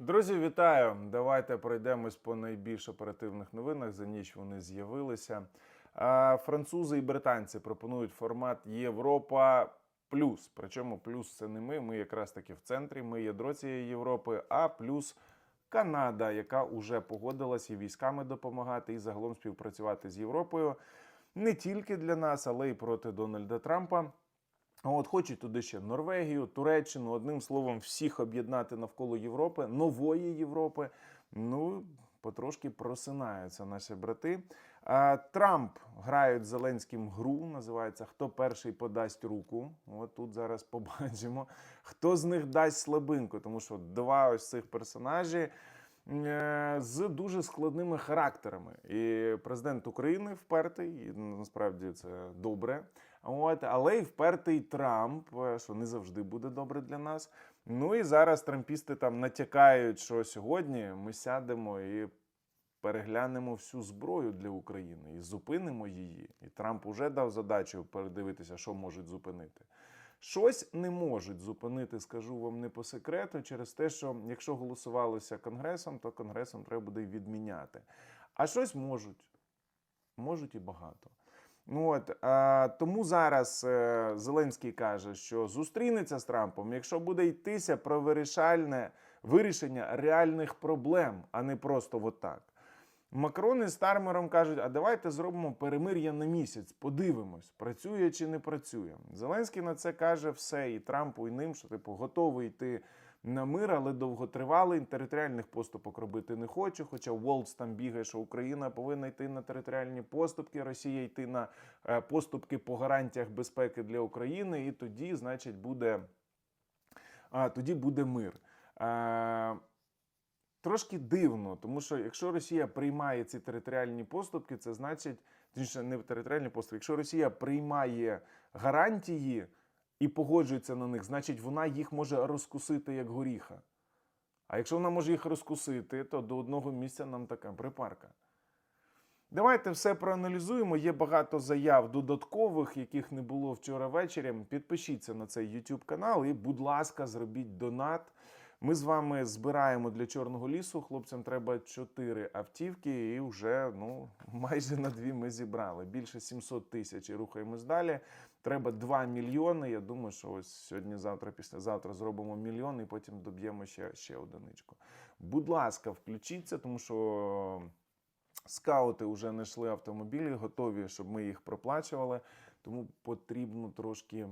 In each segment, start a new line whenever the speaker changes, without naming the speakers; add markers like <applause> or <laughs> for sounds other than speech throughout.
Друзі, вітаю! Давайте пройдемось по найбільш оперативних новинах. За ніч вони з'явилися. Французи і британці пропонують формат Європа плюс. Причому плюс це не ми. Ми якраз таки в центрі. Ми ядро цієї Європи, а плюс Канада, яка вже погодилась і військами допомагати, і загалом співпрацювати з Європою не тільки для нас, але й проти Дональда Трампа. От хочуть туди ще Норвегію, Туреччину, одним словом, всіх об'єднати навколо Європи, нової Європи. Ну, потрошки просинаються наші брати. Трамп грають Зеленським гру, називається Хто перший подасть руку. От тут зараз побачимо, хто з них дасть слабинку, тому що два ось цих персонажі е, з дуже складними характерами. І президент України впертий, і насправді це добре. От, але й впертий Трамп, е, що не завжди буде добре для нас. Ну і зараз трампісти там натякають, що сьогодні ми сядемо і переглянемо всю зброю для України і зупинимо її. І Трамп уже дав задачу передивитися, що можуть зупинити. Щось не можуть зупинити, скажу вам не по секрету, через те, що якщо голосувалося конгресом, то конгресом треба буде відміняти. А щось можуть. Можуть і багато. Ну от а, тому зараз е, Зеленський каже, що зустрінеться з Трампом, якщо буде йтися про вирішальне вирішення реальних проблем, а не просто отак. Макрон із Стармером кажуть: а давайте зробимо перемир'я на місяць, подивимось, працює чи не працює. Зеленський на це каже все, і Трампу, і ним, що типу готовий йти на мир, але довготривалий. Територіальних поступок робити не хочу. Хоча Волц там бігає, що Україна повинна йти на територіальні поступки, Росія йти на е, поступки по гарантіях безпеки для України, і тоді, значить, буде, тоді буде мир. Е, Трошки дивно, тому що якщо Росія приймає ці територіальні поступки, це значить, точніше, не територіальні поступки, якщо Росія приймає гарантії і погоджується на них, значить вона їх може розкусити як горіха. А якщо вона може їх розкусити, то до одного місця нам така припарка. Давайте все проаналізуємо. Є багато заяв додаткових, яких не було вчора ввечері. Підпишіться на цей YouTube канал і, будь ласка, зробіть донат. Ми з вами збираємо для чорного лісу. Хлопцям треба 4 автівки, і вже ну <laughs> майже на дві ми зібрали. Більше 700 тисяч і рухаємось далі. Треба 2 мільйони. Я думаю, що ось сьогодні, завтра, післязавтра зробимо мільйон і потім доб'ємо ще, ще одиничку. Будь ласка, включіться, тому що скаути вже знайшли автомобілі, готові, щоб ми їх проплачували. Тому потрібно трошки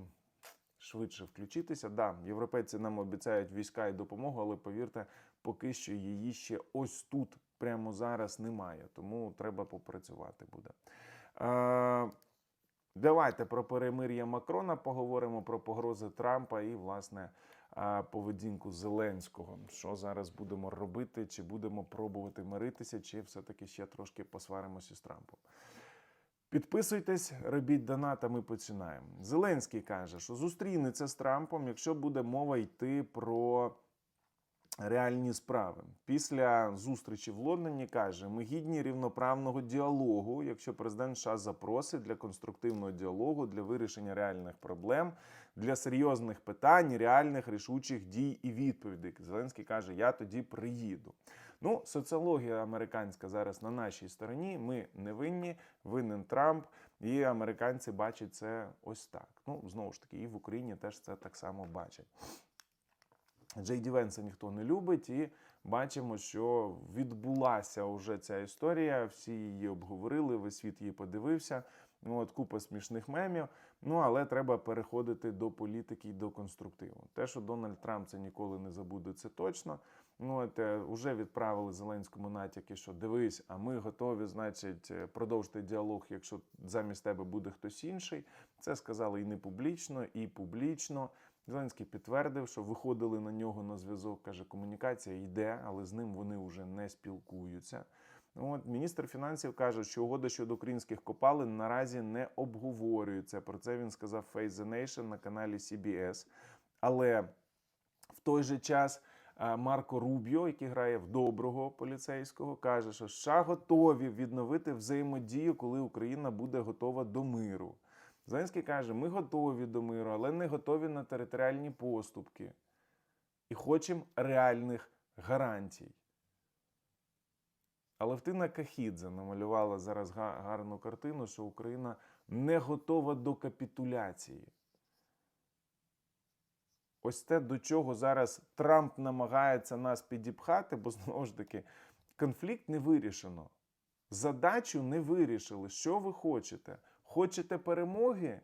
швидше включитися. Да, європейці нам обіцяють війська і допомогу, але повірте, поки що її ще ось тут, прямо зараз, немає. Тому треба попрацювати буде. Давайте про перемир'я Макрона поговоримо про погрози Трампа і, власне, поведінку Зеленського. Що зараз будемо робити? Чи будемо пробувати миритися, чи все-таки ще трошки посваримося з Трампом? Підписуйтесь, робіть донат, а ми починаємо. Зеленський каже, що зустрінеться з Трампом, якщо буде мова йти про реальні справи. Після зустрічі в Лондоні каже, ми гідні рівноправного діалогу, якщо президент США запросить для конструктивного діалогу, для вирішення реальних проблем, для серйозних питань, реальних рішучих дій і відповідей. Зеленський каже, я тоді приїду. Ну, соціологія американська зараз на нашій стороні. Ми не винні, винен Трамп, і американці бачать це ось так. Ну, знову ж таки, і в Україні теж це так само бачать. Джей Ді Венса ніхто не любить, і бачимо, що відбулася вже ця історія. Всі її обговорили, весь світ її подивився. Ну, от купа смішних мемів. Ну але треба переходити до політики і до конструктиву. Те, що Дональд Трамп це ніколи не забуде, це точно. Ну от е, вже відправили Зеленському натяки, що дивись, а ми готові, значить, е, продовжити діалог, якщо замість тебе буде хтось інший. Це сказали і не публічно, і публічно. Зеленський підтвердив, що виходили на нього на зв'язок. каже, комунікація йде, але з ним вони вже не спілкуються. От міністр фінансів каже, що угода щодо українських копалин наразі не обговорюється. Про це він сказав Face the Nation на каналі CBS. Але в той же час е, Марко Рубіо, який грає в доброго поліцейського, каже, що США готові відновити взаємодію, коли Україна буде готова до миру. Зеленський каже: ми готові до миру, але не готові на територіальні поступки. І хочемо реальних гарантій. Алевтина Кахідзе намалювала зараз гарну картину, що Україна не готова до капітуляції. Ось те, до чого зараз Трамп намагається нас підіпхати, бо знову ж таки конфлікт не вирішено. Задачу не вирішили. Що ви хочете? Хочете перемоги?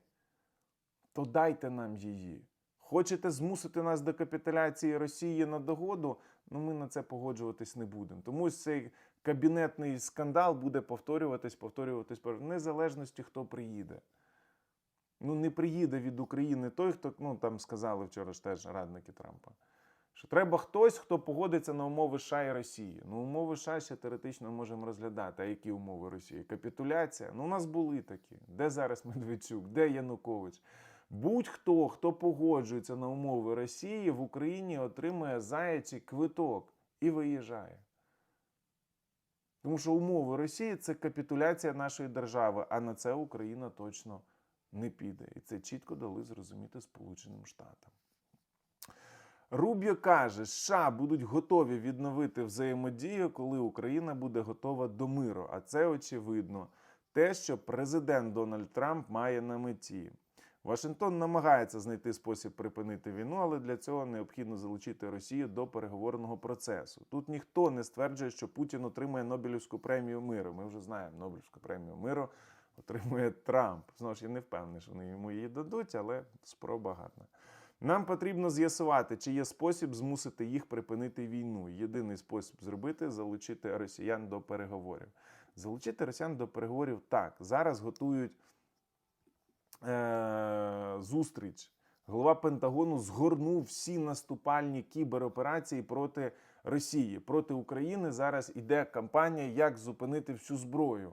То дайте нам її. Хочете змусити нас до капітуляції Росії на догоду? Ну ми на це погоджуватись не будемо. Тому цей кабінетний скандал буде повторюватись, повторюватись, в незалежності, хто приїде. Ну, не приїде від України той, хто, ну там сказали вчора ж теж радники Трампа. Що треба хтось, хто погодиться на умови США і Росії. Ну, умови США ще теоретично можемо розглядати. А які умови Росії? Капітуляція? Ну, у нас були такі. Де зараз <laughs> Медведчук? Де Янукович? Будь-хто, хто погоджується на умови Росії, в Україні отримує заячий квиток і виїжджає. Тому що умови Росії це капітуляція нашої держави, а на це Україна точно не піде. І це чітко дали зрозуміти Сполученим Штатам. Рубіо каже, США будуть готові відновити взаємодію, коли Україна буде готова до миру. А це очевидно те, що президент Дональд Трамп має на меті. Вашингтон намагається знайти спосіб припинити війну, але для цього необхідно залучити Росію до переговорного процесу. Тут ніхто не стверджує, що Путін отримає Нобелівську премію миру. Ми вже знаємо, Нобелівську премію миру отримує Трамп. Знову ж я не впевнений, що вони йому її дадуть, але спроба гарна. Нам потрібно з'ясувати, чи є спосіб змусити їх припинити війну. Єдиний спосіб зробити залучити росіян до переговорів. Залучити росіян до переговорів так. Зараз готують е- зустріч. Голова Пентагону згорнув всі наступальні кібероперації проти Росії. Проти України зараз іде кампанія, як зупинити всю зброю.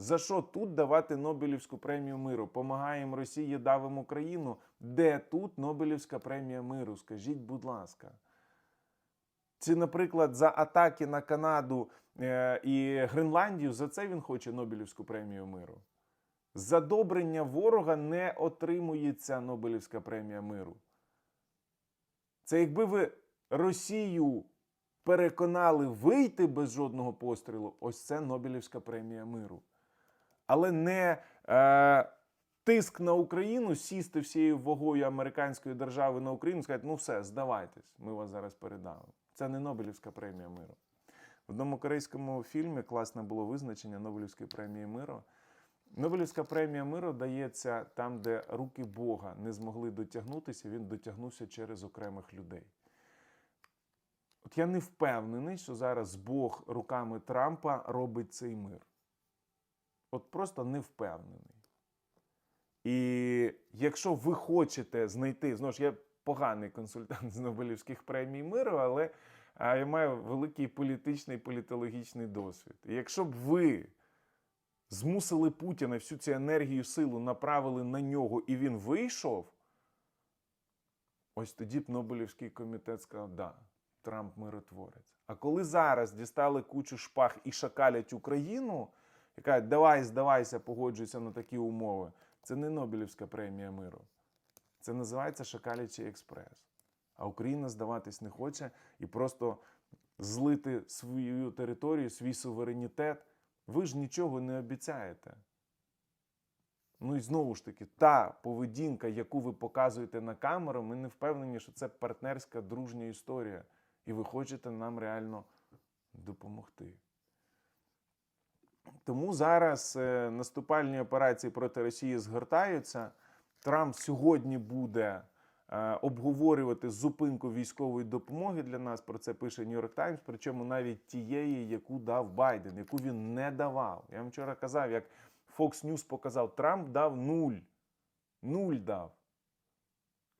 За що тут давати Нобелівську премію миру? Помагаємо Росії, давимо Україну. Де тут Нобелівська премія миру? Скажіть, будь ласка. Чи, наприклад, за атаки на Канаду е, і Гренландію, за це він хоче Нобелівську премію миру? За добрення ворога не отримується Нобелівська премія миру. Це якби ви Росію переконали вийти без жодного пострілу, ось це Нобелівська премія миру. Але не е, тиск на Україну, сісти всією вагою американської держави на Україну і сказати, ну все, здавайтесь, ми вас зараз передали. Це не Нобелівська премія миру. В одному корейському фільмі класне було визначення Нобелівської премії миру. Нобелівська премія миру дається там, де руки Бога не змогли дотягнутися, він дотягнувся через окремих людей. От я не впевнений, що зараз Бог руками Трампа робить цей мир. От просто не впевнений. І якщо ви хочете знайти, знову ж я поганий консультант з Нобелівських премій миру, але я маю великий політичний політологічний досвід. І якщо б ви змусили Путіна всю цю енергію силу направили на нього, і він вийшов, ось тоді б Нобелівський комітет сказав, да, Трамп миротворець. А коли зараз дістали кучу шпаг і шакалять Україну, кажуть, давай, здавайся, погоджуйся на такі умови, це не Нобелівська премія миру. Це називається Шакалячий експрес. А Україна здаватись не хоче і просто злити свою територію, свій суверенітет. Ви ж нічого не обіцяєте. Ну і знову ж таки, та поведінка, яку ви показуєте на камеру, ми не впевнені, що це партнерська дружня історія. І ви хочете нам реально допомогти. Тому зараз е, наступальні операції проти Росії згортаються. Трамп сьогодні буде е, обговорювати зупинку військової допомоги для нас. Про це пише York Times, причому навіть тієї, яку дав Байден, яку він не давав. Я вам вчора казав, як Fox News показав, Трамп дав нуль. Нуль дав.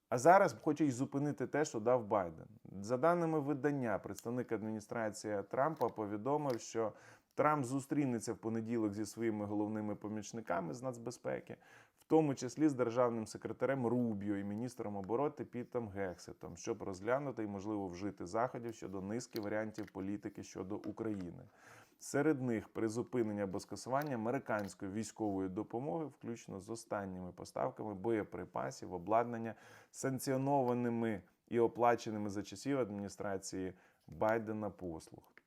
А зараз хоче й зупинити те, що дав Байден. За даними видання, представник адміністрації Трампа повідомив, що Трамп зустрінеться в понеділок зі своїми головними помічниками з нацбезпеки, в тому числі з державним секретарем Рубіо і міністром оборони Пітом Гексетом, щоб розглянути і, можливо, вжити заходів щодо низки варіантів політики щодо України. Серед них призупинення або скасування американської військової допомоги, включно з останніми поставками боєприпасів, обладнання санкціонованими і оплаченими за часів адміністрації Байдена послуг.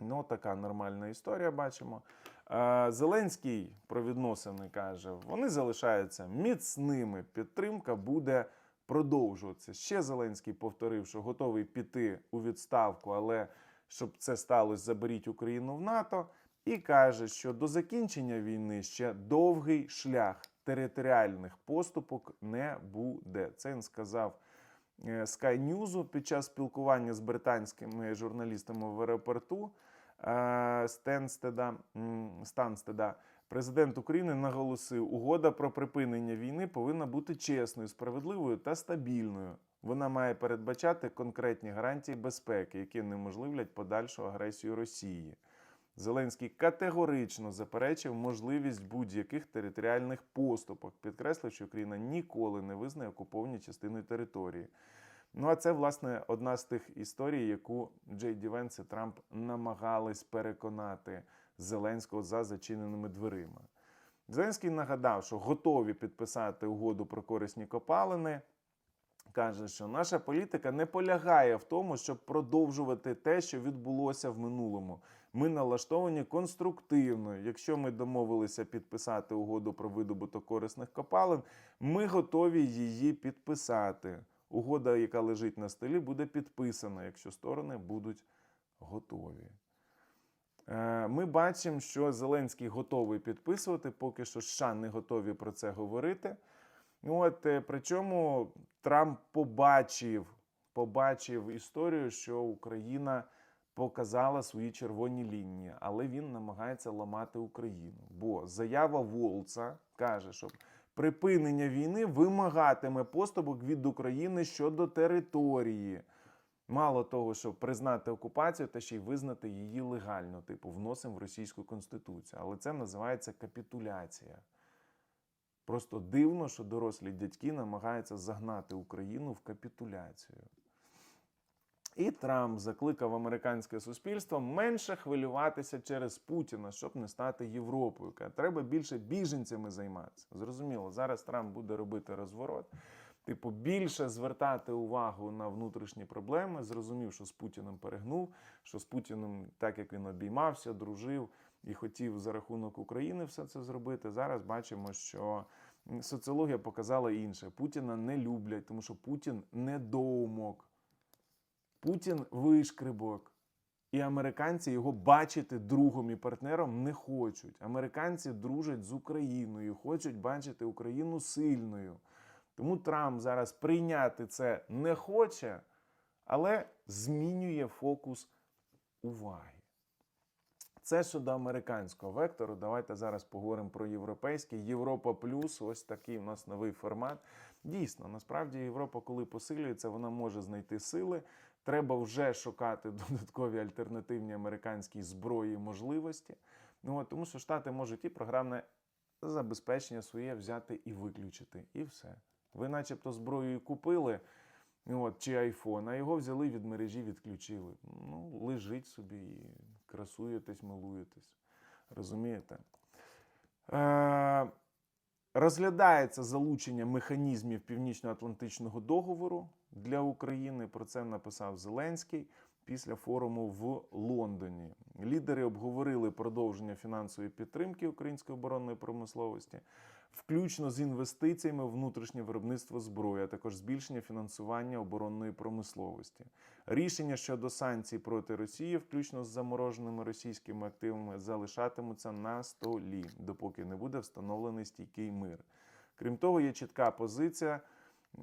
Ну, така нормальна історія, бачимо. Е, Зеленський про відносини каже: вони залишаються міцними. Підтримка буде продовжуватися. Ще Зеленський повторив, що готовий піти у відставку, але щоб це сталося, заберіть Україну в НАТО. І каже, що до закінчення війни ще довгий шлях територіальних поступок не буде. Це він сказав е, Sky News під час спілкування з британськими журналістами в аеропорту Стенстеда, Станстеда. Президент України наголосив, угода про припинення війни повинна бути чесною, справедливою та стабільною. Вона має передбачати конкретні гарантії безпеки, які неможливлять подальшу агресію Росії. Зеленський категорично заперечив можливість будь-яких територіальних поступок, підкреслив, що Україна ніколи не визнає окуповані частини території. Ну а це, власне, одна з тих історій, яку Джей Ді Венс і Трамп намагались переконати Зеленського за зачиненими дверима. Зеленський нагадав, що готові підписати угоду про корисні копалини. Каже, що наша політика не полягає в тому, щоб продовжувати те, що відбулося в минулому. Ми налаштовані конструктивно. Якщо ми домовилися підписати угоду про видобуток корисних копалин, ми готові її підписати. Угода, яка лежить на столі, буде підписана, якщо сторони будуть готові. Е, Ми бачимо, що Зеленський готовий підписувати, поки що США не готові про це говорити. От, е, причому Трамп побачив, побачив історію, що Україна показала свої червоні лінії, але він намагається ламати Україну. Бо заява Волца каже, що припинення війни вимагатиме поступок від України щодо території. Мало того, щоб признати окупацію, та ще й визнати її легально, типу, вносимо в російську конституцію. Але це називається капітуляція. Просто дивно, що дорослі дядьки намагаються загнати Україну в капітуляцію. І Трамп закликав американське суспільство менше хвилюватися через Путіна, щоб не стати Європою. Каже, Треба більше біженцями займатися. Зрозуміло, зараз Трамп буде робити розворот. Типу, більше звертати увагу на внутрішні проблеми. Зрозумів, що з Путіним перегнув, що з Путіним, так як він обіймався, дружив і хотів за рахунок України все це зробити. Зараз бачимо, що соціологія показала інше. Путіна не люблять, тому що Путін недоумок. Путін вишкрибок. І американці його бачити другом і партнером не хочуть. Американці дружать з Україною, хочуть бачити Україну сильною. Тому Трамп зараз прийняти це не хоче, але змінює фокус уваги. Це щодо американського вектору. Давайте зараз поговоримо про європейський. Європа плюс ось такий у нас новий формат. Дійсно, насправді Європа, коли посилюється, вона може знайти сили. Треба вже шукати <laughs> додаткові альтернативні американські зброї і можливості. Ну, от, тому що Штати можуть і програмне забезпечення своє взяти і виключити. І все. Ви, начебто, зброю купили, ну, от, чи айфон, а його взяли від мережі, відключили. Ну, лежить собі і красуєтесь, милуєтесь. Розумієте? Е- Розглядається залучення механізмів Північно-Атлантичного договору для України. Про це написав Зеленський після форуму в Лондоні. Лідери обговорили продовження фінансової підтримки української оборонної промисловості, включно з інвестиціями в внутрішнє виробництво зброї, а також збільшення фінансування оборонної промисловості. Рішення щодо санкцій проти Росії, включно з замороженими російськими активами, залишатимуться на столі, допоки не буде встановлений стійкий мир. Крім того, є чітка позиція,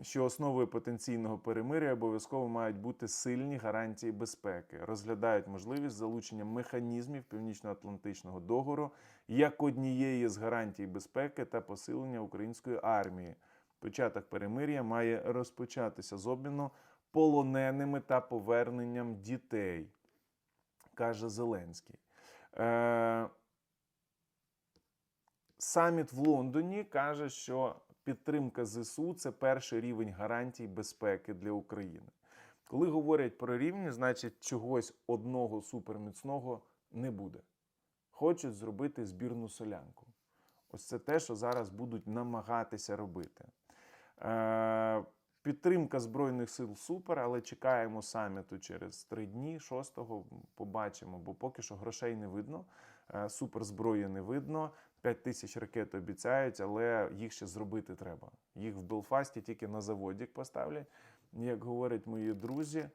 що основою потенційного перемиря обов'язково мають бути сильні гарантії безпеки. Розглядають можливість залучення механізмів Північно-Атлантичного договору як однієї з гарантій безпеки та посилення української армії. Початок перемир'я має розпочатися з обміну полоненими та поверненням дітей, каже Зеленський. Е- Саміт в Лондоні каже, що підтримка ЗСУ це перший рівень гарантій безпеки для України. Коли говорять про рівні, значить чогось одного суперміцного не буде. Хочуть зробити збірну солянку. Ось це те, що зараз будуть намагатися робити. Е, Підтримка збройних сил супер, але чекаємо саміту через три дні. 6-го побачимо, бо поки що грошей не видно, е, суперзброї не видно. 5 тисяч ракет обіцяють, але їх ще зробити треба. Їх в Белфасті тільки на заводі поставлять, як говорять мої друзі.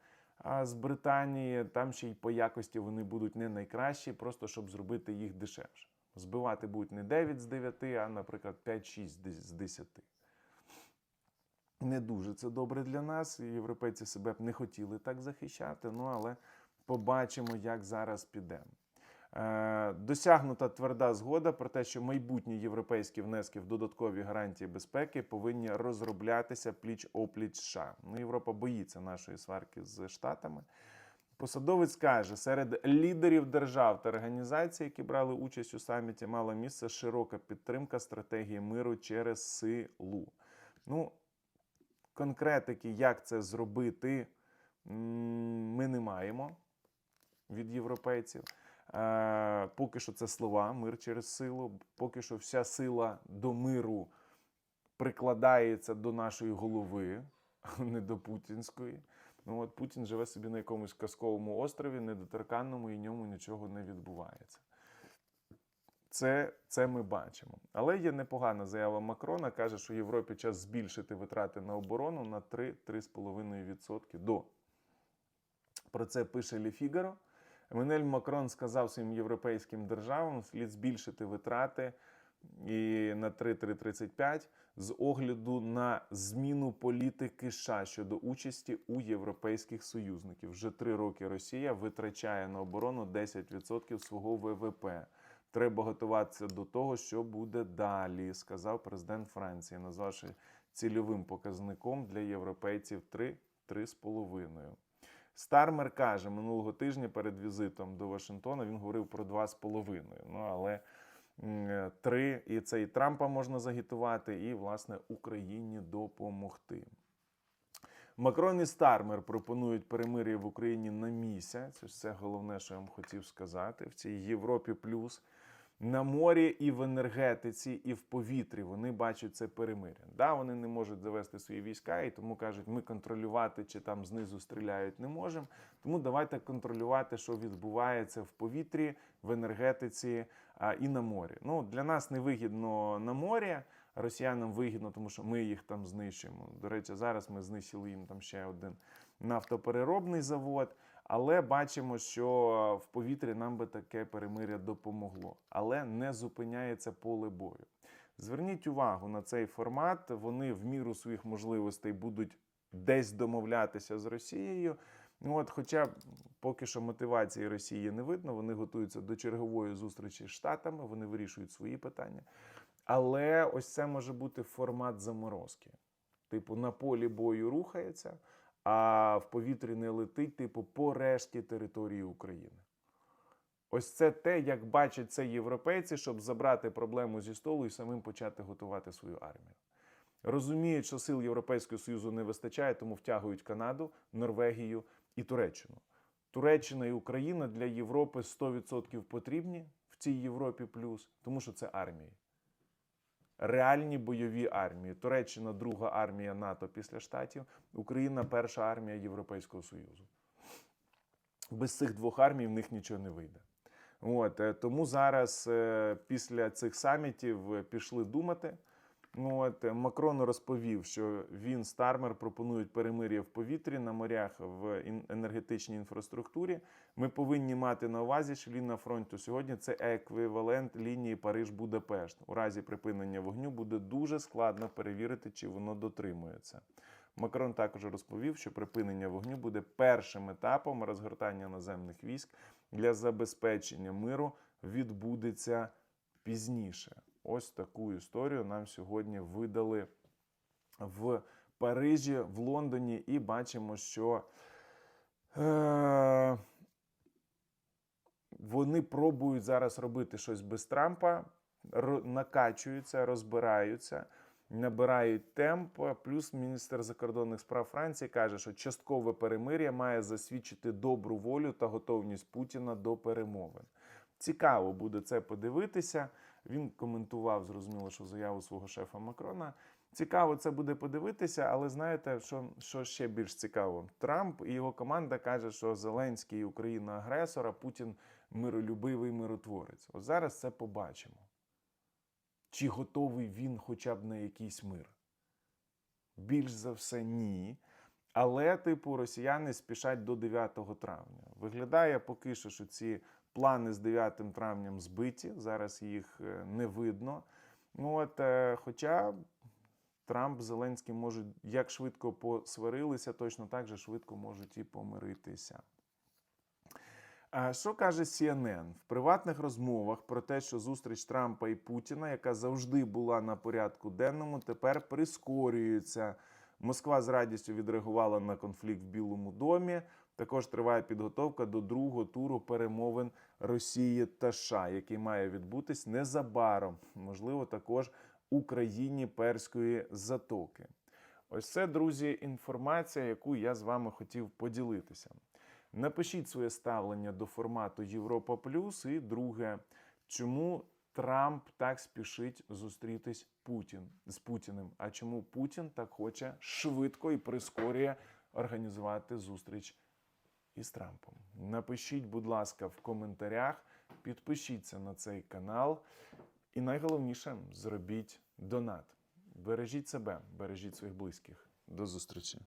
З Британії там ще й по якості вони будуть не найкращі, просто щоб зробити їх дешевше. Збивати будуть не 9 з 9, а, наприклад, 5-6 з 10. Не дуже це добре для нас. Європейці себе б не хотіли так захищати, ну але побачимо, як зараз піде. Е, Досягнута тверда згода про те, що майбутні європейські внески в додаткові гарантії безпеки повинні розроблятися пліч опліч США. Ну, Європа боїться нашої сварки з Штатами. Посадовець каже, серед лідерів держав та організацій, які брали участь у саміті, мала місце широка підтримка стратегії миру через силу. Ну, конкретики, як це зробити, ми не маємо від європейців. Е, Поки що це слова, мир через силу. Поки що вся сила до миру прикладається до нашої голови, а <laughs> не до путінської. Ну от Путін живе собі на якомусь казковому острові, недоторканному, і ньому нічого не відбувається. Це, це ми бачимо. Але є непогана заява Макрона. Каже, що Європі час збільшити витрати на оборону на 3-3,5% до. Про це пише Лі Фігаро. Еммануель Макрон сказав своїм європейським державам, слід збільшити витрати і на 3,335 з огляду на зміну політики США щодо участі у європейських союзників. Вже три роки Росія витрачає на оборону 10% свого ВВП. Треба готуватися до того, що буде далі, сказав президент Франції, назвавши цільовим показником для європейців 3-3,5. Стармер каже, минулого тижня перед візитом до Вашингтона він говорив про 2,5. Ну але три, і це і Трампа можна загітувати, і власне Україні допомогти. Макрон і Стармер пропонують перемир'я в Україні на місяць. Це головне, що я вам хотів сказати. В цій Європі плюс на морі і в енергетиці, і в повітрі вони бачать це перемир'я. Да, вони не можуть завести свої війська, і тому кажуть, ми контролювати чи там знизу стріляють не можемо. Тому давайте контролювати, що відбувається в повітрі, в енергетиці а, і на морі. Ну для нас не вигідно на морі. Росіянам вигідно, тому що ми їх там знищуємо. До речі, зараз ми знищили їм там ще один нафтопереробний завод. Але бачимо, що в повітрі нам би таке перемиря допомогло, але не зупиняється поле бою. Зверніть увагу на цей формат. Вони в міру своїх можливостей будуть десь домовлятися з Росією. Ну от, хоча поки що мотивації Росії не видно, вони готуються до чергової зустрічі з Штатами, вони вирішують свої питання. Але ось це може бути формат заморозки. Типу, на полі бою рухається, а в повітрі не летить, типу, по решті території України. Ось це те, як бачать це європейці, щоб забрати проблему зі столу і самим почати готувати свою армію. Розуміють, що сил Європейського Союзу не вистачає, тому втягують Канаду, Норвегію і Туреччину. Туреччина і Україна для Європи 100% потрібні в цій Європі плюс, тому що це армії. Реальні бойові армії. Туреччина друга армія НАТО після Штатів, Україна перша армія Європейського Союзу. Без цих двох армій в них нічого не вийде. От, е, тому зараз е, після цих самітів е, пішли думати. Ну, от, е, Макрон розповів, що він Стармер пропонують перемир'я в повітрі на морях в енергетичній інфраструктурі. Ми повинні мати на увазі, що лінія фронту сьогодні це еквівалент лінії Париж-Будапешт. У разі припинення вогню буде дуже складно перевірити, чи воно дотримується. Макрон також розповів, що припинення вогню буде першим етапом розгортання наземних військ для забезпечення миру відбудеться пізніше. Ось таку історію нам сьогодні видали в Парижі, в Лондоні, і бачимо, що е- вони пробують зараз робити щось без Трампа, накачуються, розбираються, набирають темп. Плюс міністр закордонних справ Франції каже, що часткове перемир'я має засвідчити добру волю та готовність Путіна до перемовин. Цікаво буде це подивитися. Він коментував, зрозуміло, що заяву свого шефа Макрона. Цікаво це буде подивитися, але знаєте, що, що ще більш цікаво? Трамп і його команда каже, що Зеленський Україна агресор, а Путін миролюбивий миротворець. От зараз це побачимо. Чи готовий він хоча б на якийсь мир? Більш за все, ні. Але, типу, росіяни спішать до 9 травня. Виглядає поки що, що ці плани з 9 травням збиті. Зараз їх е, не видно. Ну, от, е, хоча Трамп, Зеленський можуть як швидко посварилися, точно так же швидко можуть і помиритися. Що каже CNN? В приватних розмовах про те, що зустріч Трампа і Путіна, яка завжди була на порядку денному, тепер прискорюється. Москва з радістю відреагувала на конфлікт в Білому домі. Також триває підготовка до другого туру перемовин Росії та США, який має відбутись незабаром, можливо, також у країні Перської затоки. Ось це, друзі, інформація, яку я з вами хотів поділитися. Напишіть своє ставлення до формату Європа Плюс. І друге, чому Трамп так спішить зустрітись Путін з Путіним? А чому Путін так хоче швидко і прискорює організувати зустріч із Трампом? Напишіть, будь ласка, в коментарях, підпишіться на цей канал. І найголовніше зробіть донат. Бережіть себе, бережіть своїх близьких. До зустрічі!